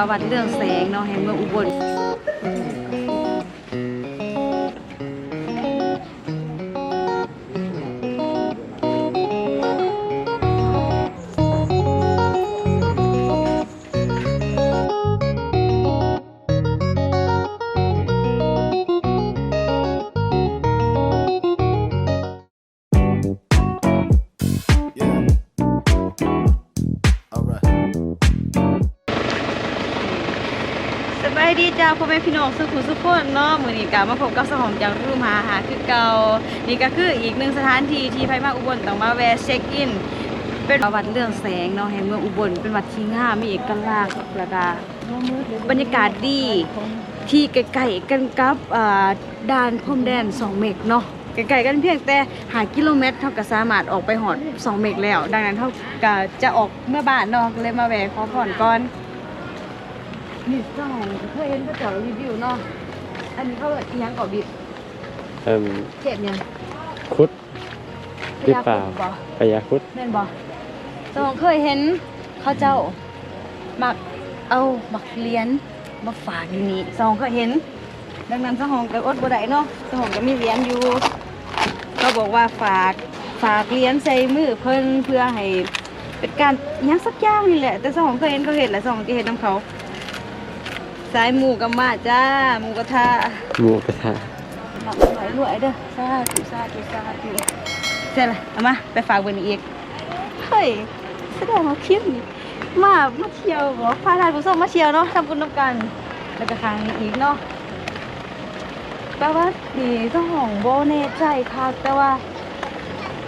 ประวัดเรื่องแสงเนาะแห่งเมืองอุบลาพ่อแม่พี่น้องสุขุสุขคนเนาะมือนี้ก็มาพบกับสหอมจากรูมหาหาคือเก่านี่ก็คืออีกหนึ่งสถานที่ที่ไผมาอุบลต้องมาแวะเช็คอิน เป็นประวัติเรื่องแสงเนาะแห่งเมืองอุบลเป็นวัดที่งามมีเอกลักษณ์แล้วก็บรรยากาศดีที่ใกลๆกันกับด่านพรมแดน2เมกเนาะใกลๆกันเพียงแต่หากิโลเมตรเท่ากับสามารถออกไปหอด2เมกแล้ว ดังนั้นเท่าก็จะออกเมื่อบ้านเนาะก็เลยมาแวะขอผ่อนก่อน นี่เจ้าของเคยเห็นพระเจ้ารีวิวเนาะ อันนี้เขาเอียงก่อบิดเอิ่มเจ็บเนี่ยคุดหรือเปล่าบ่พยาคุดแม่นบ่เจ้าของเคยเห็นเขาเจ้ามักเอามักเลี้ยนมาฝากอยู่นี่เจ้าของเคยเห็น ดังนั้นเจ้าของก็อดบ่ได้เนาะเจ้าของก็มีเหรียญอยู่ก็บอกว่าฝากฝากเหรียญใส่มือเพิ่นเพื่อให้เป็นการอิหยังสักอย่างนี่แหละ แต่เจ้าของเคยเห็นเขาเห็นแหละเจ้าของก็เห็นนํเขา สายหมูกับมาจ้าหมูกระทะหมูกระทะหลับไหลรวยเด้อซาธุซาธุซาธุเสร็จละเอามาไปฝากเบอร์นี้อีกเฮ้ยแสดงว่าคลิปนี้มามาเที่ยวบ่พาทานผู้ชมมาเที่ยวเนาะทำบุญนำกัน แล้วก็ครั้งนี้อีกเนาะแปลว่าดีเจ้าของโบแน่ใจค่ะแต่ว่า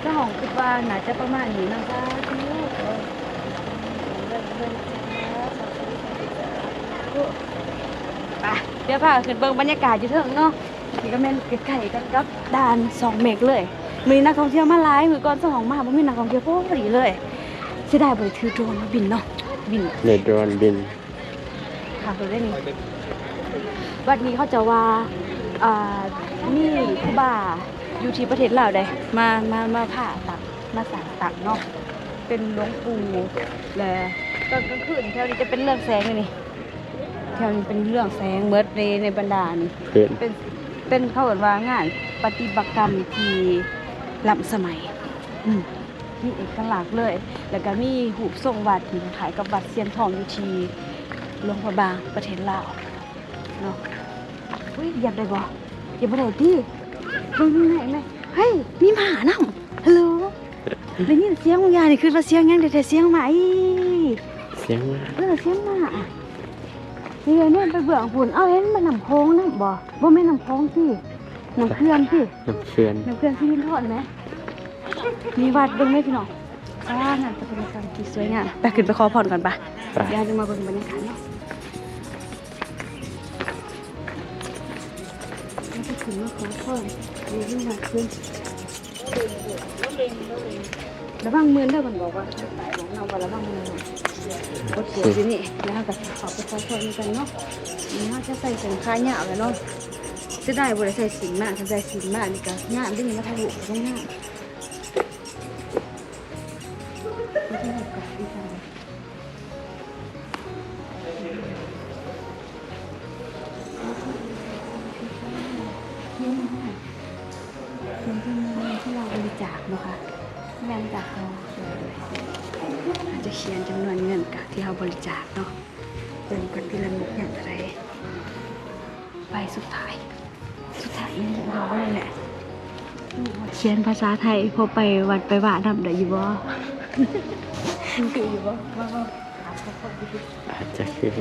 เจ้าของคิดว่าน่าจะประมาณนี้เนาะจ้าธุไป เดี๋ยวพาขึ้นเบิ่งบรรยากาศอยู่เถิงเนาะนี่ก็แม่นใกล้ๆกันกับด่านสองเมกเลยมีนักท่องเที่ยวมาหลายมือก่อนสองมาบ่มีนักท่องเที่ยวพอดีเลยเสียดายบ่ได้ถือโดรนมาบินเนาะบินเดือดร้อนบินค่ะตัวได้นี่วัดนี้เขาจะว่าอ่ามีครูบาอยู่ที่ประเทศลาวได้มามามาผ่าตักมาสร้างตักเนาะเป็นหลวงปู่และตอนกลางคืนแถวนี้จะเป็นเรื่องแสงเลยนี่ แถวนี้เป็นเรื่องแสงเมิดในในบรรดานี่เกินเป็นเป็นเขาเอิ้นว่างานปฏิบัติกรรมที่ล้ำสมัยอืมมีเอกลักษณ์เลย แล้วก็มีหูปทรงวัดที่ขายกับวัดเซียนทองอยู่ที่หลวงพระบางประเทศลาวเนาะอุ้ยเหยับได้บ่เหยับบ่ได้ติเบิ่งไหนไหมเฮ้ยมีหมานํฮัลโหลได้ยินเสียงบางอย่างนี่คือว่าเสียงหยังแต่เสียงหมาอีเสียงมา เออเสียงหมาอะ นี่เลยเนี่ยไปเบื่อฝุ่นเอาเห็นมันนำโค้งนะบ่บ่แม่นนำโค้งสิน้ำเคลื่อนสิน้ำเขื่อนน้ำเคลื่อนที่มินทอดไหมมีวัดเบิ่งไหมพี่น้องสร้างงานจะเป็นการที่สวยงามไปขึ้นไปขอพรก่อนปะไปเดี๋ยวจะมาเบิ่งบรรยากาศเนาะแล้วก็ขึ้นมาขอพรดีขึ้นมากขึ้นระวังมือเด้อมันบอกว่าตายของเราว่าระวังมือเนาะ กดเสียงอยู่นี่แล้วก็ขอไปขอพรกันเนาะนี่น่าจะใส่สินค้ายหยาบเลยเนาะจะได้บริใส่สินมากจะใส่สินมากนี่ก็หยาบด้วยนี่มาทะลุตรงหน้า เนาะเป็นกันทีละมุกอย่างไรไปสุดท้าย สุดท้ายนี่เราก็เลยแหละเขียนภาษาไทยพอไปวัดไปว่าทำได้อยู่บ่คืออยู่บ่ว่าว่าถามเขาเขาดูดิอาจจะคือ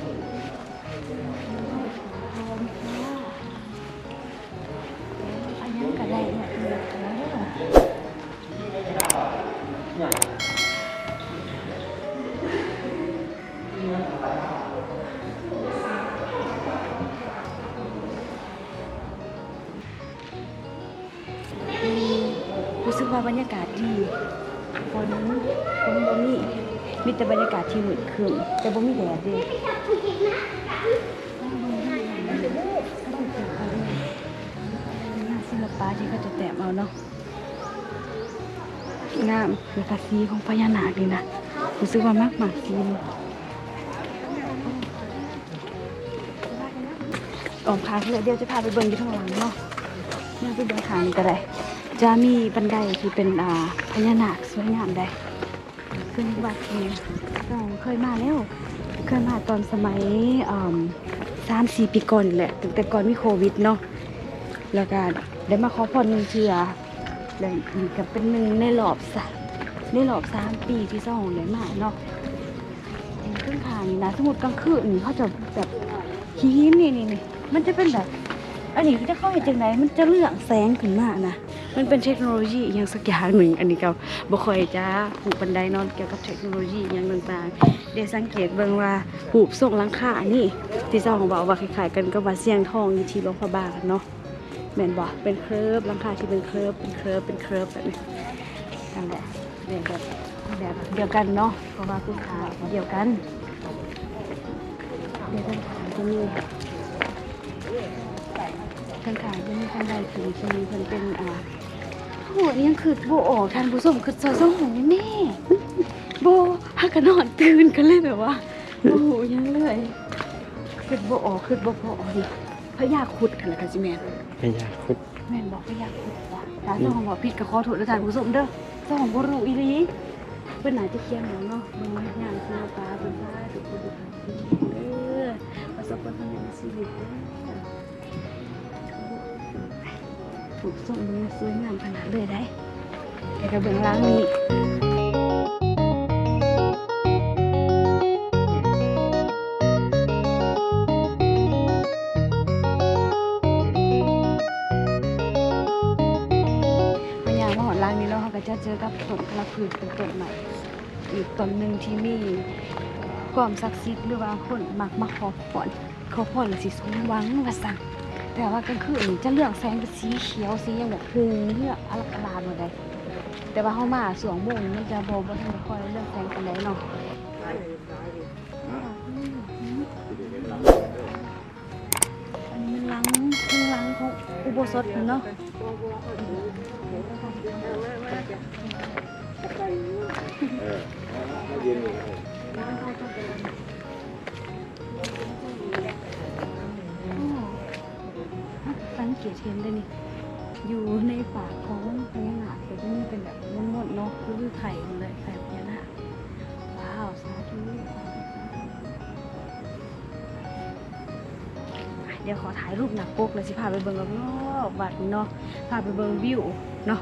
ว่าบรรยากาศดีฝนฝนบ่มีมีแต่บรรยากาศที่มืดครึ้มแต่บ่มีแดดเด้านศิลปะที่เขาจะแต้มเอาเนาะงามแล้วก็สีของพญานาคนี่นะรู้สึกว่ามากมากสีนี่ออกพาเลยเดี๋ยวจะพาไปเบิ่งที่ข้างหลังเนาะเนี่ยไปเบิ่งทางนี้ก็ได้ จะมีบันไดที่เป็นอ่าพญานาคสวยงามได้ซึ่งวัดนี้ก็เคยมาแล้วเคยมาตอนสมัยสามสี่ปีก่อนแหละตั้งแต่ก่อนมีโควิดเนาะแล้วก็ได้มาขอพรเทื่อแล้วนี่ก็เป็นหนึ่งในรอบสะในรอบสามปีที่สองเลยมาเนาะเครื่องทางนี่นะสมมติกลางคืนเขาจะแบบหินนี่นี่นี่มันจะเป็นแบบอันนี้จะเข้าเห็นจังไหนมันจะเรื่องแสงขึ้นมานะ มันเป็นเทคโนโลยีอย่างสักอย่างหนึ่งอันนี้ก็บ่ค่อยจะหูบันไดนอนเกี่ยวกับเทคโนโลยีอย่างต่างๆได้สังเกตเบิ่งว่าหูส่งลังคานี่ที่เจ้าของบอกว่าคล้ายๆกันก็ว่าเสียงทองอยู่ที่หลวงพระบางเนาะแม่นบ่เป็นเคิร์ฟลังคาที่เป็นเคิร์ฟเป็นเคิร์ฟเป็นเคิร์ฟแบบนี้นั่นแหละเรียนแบบแบบเดียวกันเนาะเพราะว่าพื้นฐาเดียวกันเดี๋ยวท่านถามจะมีทางขายจะมีคันใดถึงจะมีเพิ่นเป็นอ่า หนี่ยังคือโบออกท่านผู้ชมคือซอยสองหงแน่โบฮักกันนอนตื่นกันเลยแบบว่าโอ้โหยังเลยคือโบออกคือโบพอดิพระยาคุดกันละกันสิแม่นพญาครุดแม่นบอกพระยาคุดว่ะร้านเจ้าของบอกผิดก็ขอโทษด้วยท่านผู้ชมเด้อเจ้าของบ่รู้อีหลีเพิ่นน่าจะเคียงแล้วเนาะมึงเฮ็ดงานคือปลาเพิ่นพาทุกคนทุกคนเด้อประสบความสำเร็จในชีวิตเด้อ ถูกส่งมือสวยงามขนาดเลยได้แต่กระเบื้องล้างนี้พยายามมาหอดล้างนี้แล้วเขาก็จะเจอกับต้นกระพือเป็นต้นใหม่ อีกต้นหนึ่งที่มีความศักดิ์สิทธิ์หรือว่าคนมักมาขอพรขอพรสิสมหวังว่าสั่ง แต่ว่ากลางคืนนี่จะเลือกแสงเป็นสีเขียวสีอย่างแบบหูเลือกอลังกามหมดเลยแต่ว่าเข้ามาสวงโมงนี่จะโบบ่ทันได้ค่อยเลือกแสงกันเลยเนาะอันนี้มันล้างคือล้างของอุโบสถเนาะ เกตเห็นเลยนี่อยู่ในปากของพญานาคแต่ที่นี่เป็นแบบมดๆเนาะคือไข่หมดเลยไข่พญานาคว้าวสาธุเดี๋ยวขอถ่ายรูปหนักปกเลยสิพาไปเบิ่งรอบวัดเนาะพาไปเบิ่งวิวเนาะ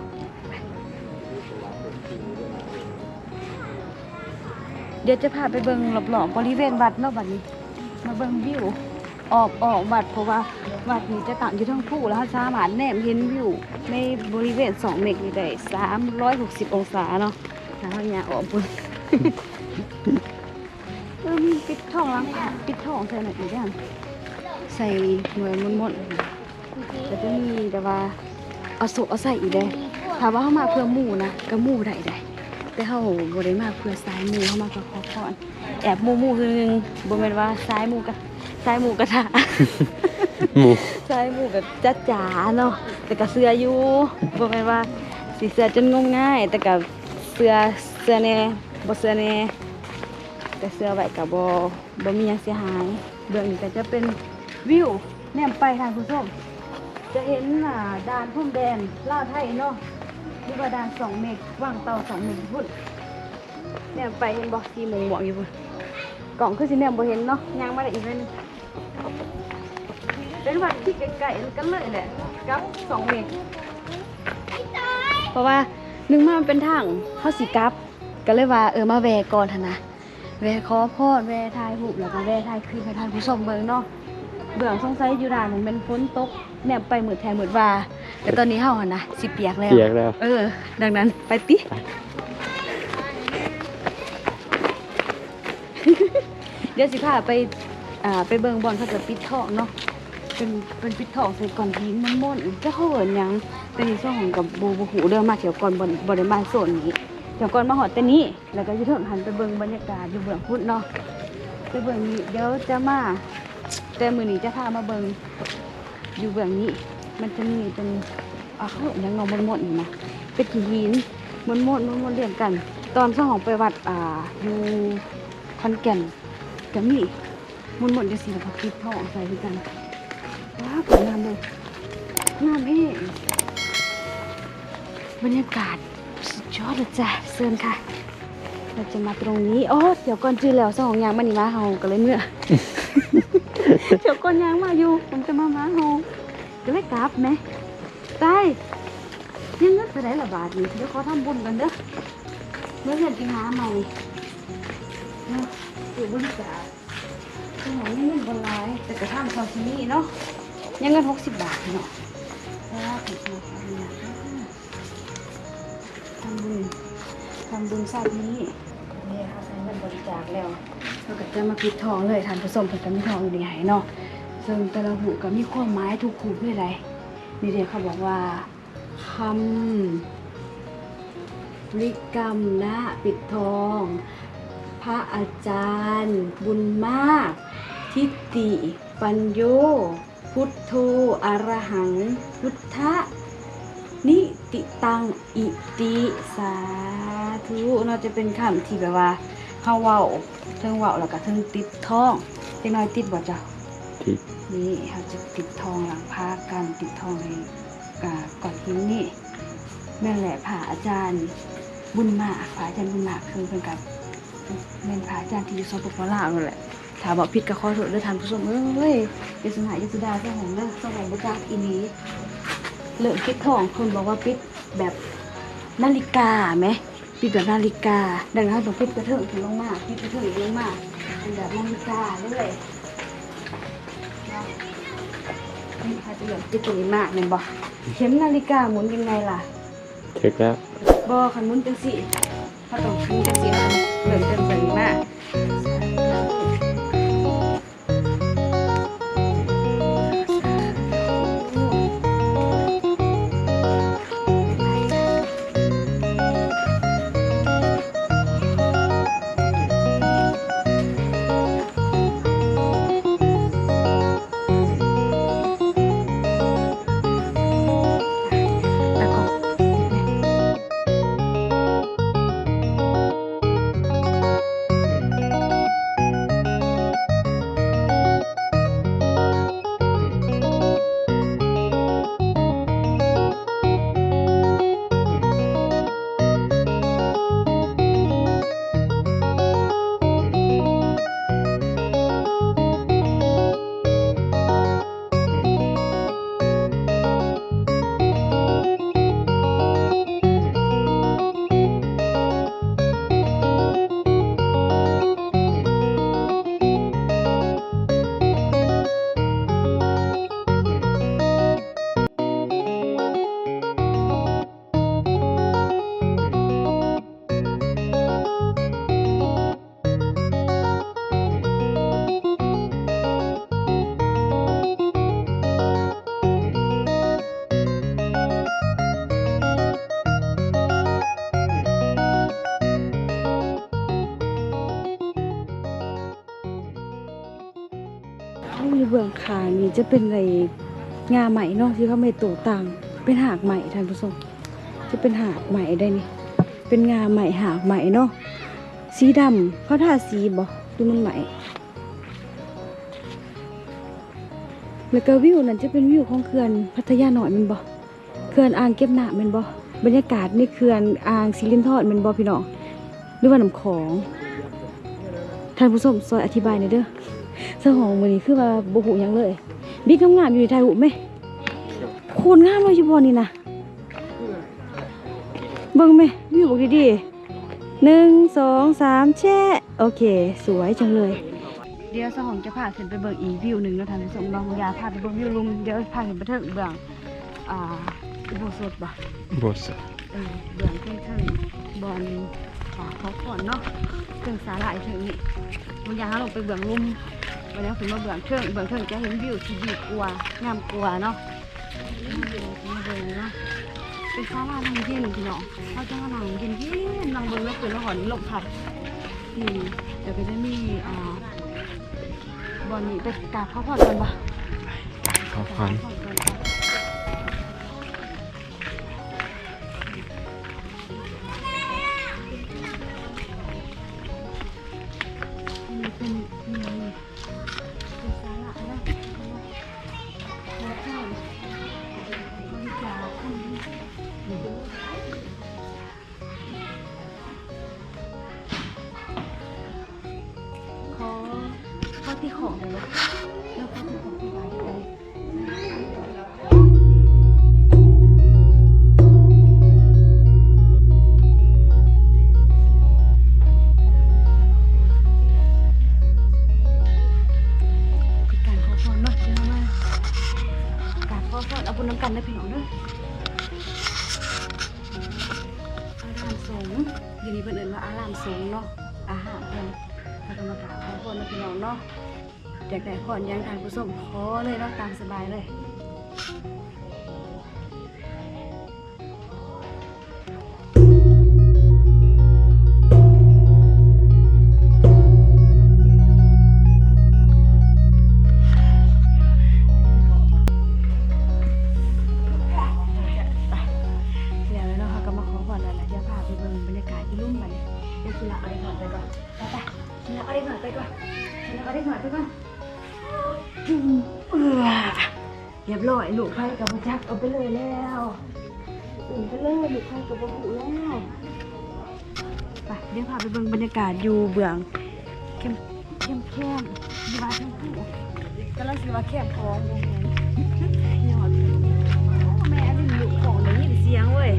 เดี๋ยวจะพาไปเบิ่งรอบๆบริเวณวัดเนาะบัดนี้ มาเบิ่งวิว ออกออกวัดเพราะว่าวัดนี้จะตั้งอยู่ทั้งผู้แล้วสามารถแนมเห็นวิวในบริเวณ2เมตรนี่ได้360อยหกสิบองศาเนาะถ้าเราอยากออกบนเออมีปิดทองล้างผ่าปิดทองใส่หน่อยอีกอย่างใส่หน่วยมนมนๆแต่จะมีแต่ว่าเอาโซเอาใส่อีกได้ถามว่าเขามาเพื่อมู่นะก็มู่ได้ได้แต่เขาบ่ได้มาเพื่อสายมู่เขามาเพื่อขอพรแอบมู่มู่คือหนึงบ่แม่นว่าสายมู่กะสายหมู่กระทะ หมูใช่หมู่แบบจ้าจ๋าเนาะแต่ก็เสื้ออยู่บ่แม่นว่าสิเสื้อจนงมง่าย แต่ก็เสื้อเสื้อแน่บ่เสื้อแน่แต่เสื้อไว้ก็บ่บ่มีหยังเสียหาย เบื้องนี้ก็จะเป็นวิวแนมไปทางผู้ชมจะเห็นอ่าด่านพรมแดนลาวไทยเนาะหรือว่าด่าน2เมตรว่างเตา2เมตรพุ่นแนมไปเห็นบ่ที่หมองหมองๆอยู่พุ่นกล่องคือสิแนมบ่เห็นเนาะย่างมาได้อีกเลย เป็นวัดที่ไกลๆกันเลยแหละกับสองเมตรเพราะว่าหนึ่งมามันเป็นทางเข้าสีกลับ ก็เลยว่าเออมาแวะก่อนเถอะนะแวะขอพรแวะทายหูปแล้วก็แวะทายคลิปให้ทานผู้ชมเบิ่งเนาะเบื้องสงสัยอยู่ด่านมันเป็นฝนตกแนบไปเหมือนแทนเหมือนว่าแต่ตอนนี้เฮาหั่นนะสิเปียกแล้วเปียกแล้ว เออ ดังนั้นไปติเดี๋ยวสิพาไป อ่าไปเบิ่งบอลเขาจะปิดทองเนาะเป็นเป็นปิดทองใส่ก้อนหินมันม่นจะเขาเหินยังแต่ในช่วงของกับบูบูหูเดิมมาเที่ยวก่อนบนบริมาโซนนี้เที่ยวก่อนมาหอดแต่นี้แล้วก็อยุทธหันไปเบิ่งบรรยากาศอยู่เบื้องพุทธเนาะไปเบิ่งนี้เดี๋ยวจะมาแต่มือนี้จะพามาเบิ่งอยู่เบื้องนี้ มันจะมีเป็นอ่าเขาเหินยังเงามนๆนี่นะเป็นหินมนๆมนๆเรียงกัน ตอนช่วงของไปวัดอ่าอยู่ขอนแก่นก็มี มุนหมดจะสีแล้วก็ปิดทองใส่ด้วยกันว้าวสวยงามเลยงามเอ้บรรยากาศสุดยอดเลยจ้ะเซินค่ะ เราจะมาตรงนี้โอ้เดี๋ยวก่อนจือแล้วสองยางมานี่มาเฮาก็เลยเมื่อเดี๋ยวก่อนยางมาอยู่ผมจะมามาเฮาก็เลยกลับไหมได้ยังเงินไปได้ละบาทนี่เดี๋ยวขอทำบุญกันเด้อเมื่อเงินไปหาใหม่เนาะอยู่บริจาค สมองยังเงินบนไลน์แต่กระทั่งตอนที่นี่เนาะยังเงินหกสิบบาทเนาะแล้วถึงมาทำงานทำบุญทำบุญชาตินี้นี่ค่ะใช้เงินบริจาคแล้วเราก็จะมาปิดทองเลยทานผสมเพิ่นก็มีทองอยู่ในไหเนาะซึ่งแต่ละหูก็มีความหมายทุกหูด้วยไรนี่เดี๋ยวเขาบอกว่าคำริกรรมนะปิดทอง พระอาจารย์ บุญมาก ทิฏฐิปัญโย พุทโธอรหัง พุทธะ นิติตังอิติสาธุเราจะเป็นคำที่แบบว่าเฮาเว้าเทิงเว้าแล้วก็เทิงติดท้องจังน้อยติดบ่จ้ะที่นี่เฮาจะติดทองหลังพากันติดทองในอ่าก่อนหินนี่นั่นแหละพระอาจารย์บุญมากพระอาจารย์บุญมากคือเพิ่นกับแม่นพระอาจารย์ที่อยู่สปปลาวนั่นแหละ ถ้าบอกผิดก็ขอโทษด้วยท่านผู้ชมเอ้ยอย่าสงหายอย่าสุดาเจ้าของเด้อสมัยบ่จักอีนี้เลิกปิดทองคนบอกว่าปิดแบบนาฬิกาไหมปิดแบบนาฬิกา ดังนั้นต้องปิดกระเทิงถึงลงมาปิดกระเทิงลงมาเป็นแบบนาฬิกาเลยเนาะนี่ค่ะจะเหลือปิดตรงนี้มากเลยนบ่เข็มนาฬิกาหมุนยังไงล่ะเช็คแล้วบ่คันหมุนจังสิเขาต้องหมุนจังสินะเหลือเต็มแบบนี้มาก จะเป็นไรงาใหม่เนาะที่เขาไม่โตต่างเป็นหากใหม่ท่านผู้ชมจะเป็นหากใหม่ได้นี่เป็นงาใหม่หากใหม่เนาะสีดำเขาทาสีบ่ดูมันใหม่แล้วก็วิวนั้นจะเป็นวิวของเขื่อนพัทยาหน่อยมันบ่เขื่อนอ่างเก็บน้ำมันบ่บรรยากาศในเขื่อนอ่างสิรินทอดมันบ่พี่น้องหรือว่าน้ำของท่านผู้ชมซอยอธิบายหน่อยเด้อสหองมือนี้คือว่าบ่หูยังเลย บิ๊กงามๆอยู่ในไทยหูไหมโคตรงามเลยชิบอนี่นะเบิ่งไหมวิวบอกดีๆหนึ่งสองสามแช่ โอเค สวยจังเลย เดี๋ยวสองจะพาขึ้นไปเบิ่งอีกวิวหนึ่งแล้วท่านผู้ชมลองยาพาไปเบิ่งวิวลุมเดี๋ยวพาขึ้นไปเถิงเบื้องอ่าโบสถบ่บทเออเบื้องเทิงเทิงบอลขาเขาก่อนเนาะเครื่องสาหร่ายเทิงนี่บางอย่าเราลงไปเบื้องลุม วันนี้ผมมาเบื้องเทิงเบื้องเทิงจะเห็นวิวที่ดีกว่างามกว่าเนาะมาเบื้องเนาะเป็นฟ้าลานังเย็นพี่น้องเขาจะมานังเย็นเย็นนังเบื้องแล้วเป็นละหอนลมพัดนี่เดี๋ยวก็จะมีอ่าบอลนี้ไปกราบพระพรกันปะขอความกราบพร นาะตามสบายเลย บิ่งบรรยากาศอยู่เบื้องเข้มเข้มเข้มอยู่บ้านทั้งคู่กำลังสิว่าเข้มท้องโมเมนยอดแม่อลินลูกของได้ยินเสียงเว้ย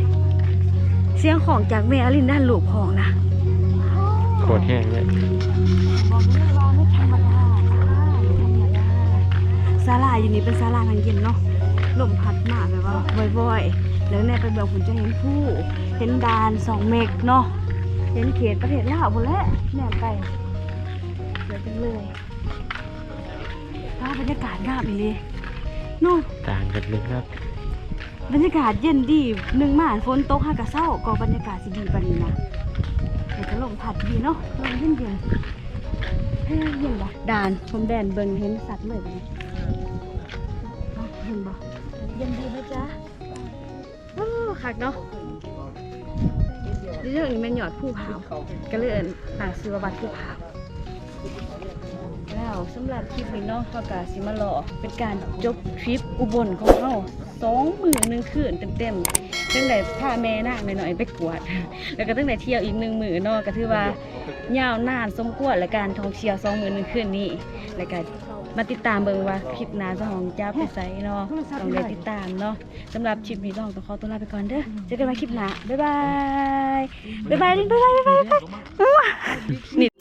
เสียงของจากแม่อลินด้านลูกของนะโคตรแห้งเลยบอกเลยว่าไม่ธรรมดาค่ะไม่ธรรมดาศาลาอยู่นี่เป็นศาลาทางเย็นเนาะลมพัดมาแบบว่าบ่อยๆแล้วแน่ไปเบิ่งคุณจะเห็นผู้เห็นดานสองเมกเนาะ เห็นเขตประเทศลาวหมดแล้วแน่ไปเดี๋ยวจังเลยว้าบรรยากาศงามอีเลยเนาะต่างกันเลยครับบรรยากาศเย็นดีหนึ่งมาฝนตกหากะเศร้าก็บรรยากาศสิดีปานนี้นะแต่ก็ลมพัดดีเนาะลมเย็นเย็นๆเฮ้ยเย็นบ่ด่านชมแดนเบิ่งเห็นสัตว์เลยบัดนี้เนาะเห็นบ่เย็นดีไหมจ๊ะโอ้คักเนาะ เรื่องนี้แมันหยอดผู้ผาวก็เลยต่างซื้อวัดผู้ผาวแล้วสำหรับคลิปนี้เนาะเขาก็สิมาหล่อเป็นการจบทริปอุบลของเฮาสองมื้อหนึ่งคืนเต็มๆตั้งแต่พาแม่นางหน่อยๆไปกวด แล้วก็ตั้งแต่เที่ยวอีกหนึ่งมื้อเนาะก็ถือว่ายาวนานสมควรและการท่องเที่ยวสองมื้อหนึ่งคืนนี้แล้วก็ มาติดตามเบิ่งว่าคลิปหน้าจะของจ้าไปใส่เนาะต้องได้ติดตามเนาะสำหรับคลิปนี้ต้องต้องขอตัวลาไปก่อนเด้อเจอกันใหม่คลิปหน้าบ๊ายบายบ๊ายบายลิงบ๊ายบายบ๊ายบายบ๊ายบายนี่